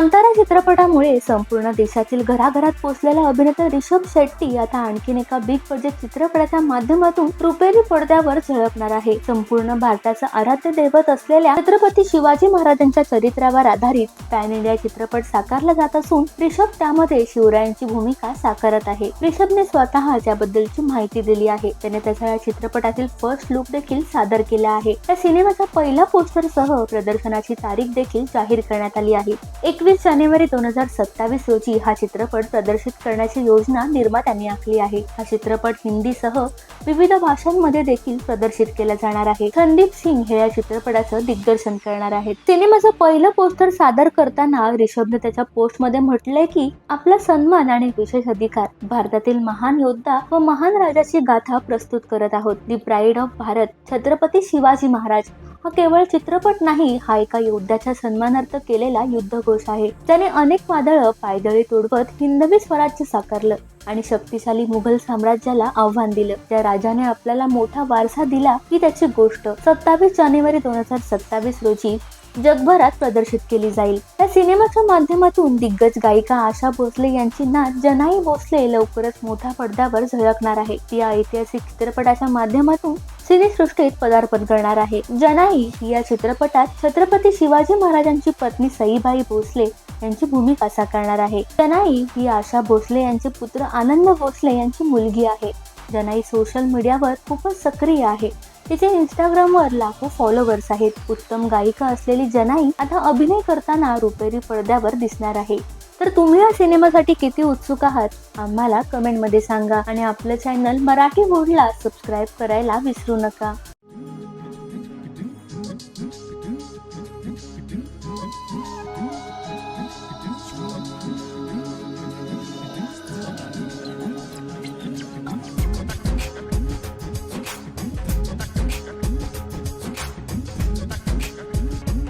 कांतारा चित्रपटामुळे संपूर्ण देशातील घराघरात पोचलेला अभिनेता रिषभ शेट्टी आता आणखीन एका बिग बजेट चित्रपटाच्या माध्यमातून रुपेरी पडद्यावर झळकणार आहे. संपूर्ण भारताचं आराध्य दैवत असलेल्या छत्रपती शिवाजी महाराजांच्या चरित्रावर आधारित पॅन इंडिया चित्रपट साकारला जात असून रिषभ त्यामध्ये शिवरायांची भूमिका साकारत आहे. रिषभने स्वतः त्याबद्दलची माहिती दिली आहे. त्याने त्याच्या या चित्रपटातील फर्स्ट लुक देखील सादर केला आहे. या सिनेमाचा पहिला पोस्टर सह प्रदर्शनाची तारीख देखील जाहीर करण्यात आली आहे. एकवीस जानेवारी दोन हजार सत्तावीस रोजी हा चित्रपट प्रदर्शित करण्याची योजना निर्मात्यांनी आखली आहे. हा चित्रपट हिंदीसह विविध भाषांमध्ये देखील प्रदर्शित केला जाणार आहे. संदीप सिंग हे या चित्रपटाचं दिग्दर्शन करणार आहेत. सिनेमाचं पहिलं पोस्टर सादर करताना रिषभने त्याच्या पोस्टमध्ये म्हटलंय की आपला सन्मान आणि विशेष अधिकार भारतातील महान योद्धा व महान राजाची गाथा प्रस्तुत करत आहोत. The pride of Bharat Chhatrapati Shivaji Maharaj हा केवळ चित्रपट नाही हा एका योद्ध्याच्या सन्मानार्थ केलेला युद्धघोष आहे. त्याने अनेक वादळं पायदळी तोडवत हिंदवी स्वराज्य साकारलं आणि शक्तिशाली मुघल साम्राज्याला आव्हान दिलं. त्या राजाने आपल्याला मोठा वारसा दिला ही त्याची गोष्ट. सत्तावीस जानेवारी दोन हजार सत्तावीस रोजी जगभरात प्रदर्शित केली जाईल. या सिनेमाच्या माध्यमातून दिग्गज गायिका आशा भोसले यांची नात जनाई भोसले लवकरच मोठ्या पडद्यावर झळकणार आहे. या ऐतिहासिक चित्रपटाच्या माध्यमातून सिनेसृष्टीत पदार्पण करणार आहे. जनाई या चित्रपटात छत्रपती शिवाजी महाराजांची पत्नी सईबाई भोसले यांची भूमिका साकारणार आहे. जनाई ही आशा भोसले यांचे पुत्र आनंद भोसले यांची मुलगी आहे. जनाई सोशल मीडियावर खूपच सक्रिय आहे. तिचे इंस्टाग्रामवर लाखो फॉलोअर्स आहेत. उत्तम गायिका असलेली जनाई आता अभिनय करताना रुपेरी पडद्यावर दिसणार आहे. तर तुम्ही या सिनेमासाठी किती उत्सुक आहात? आम्हाला कमेंटमध्ये सांगा आणि आपलं चॅनल मराठी बोर्डला सबस्क्राईब करायला विसरू नका.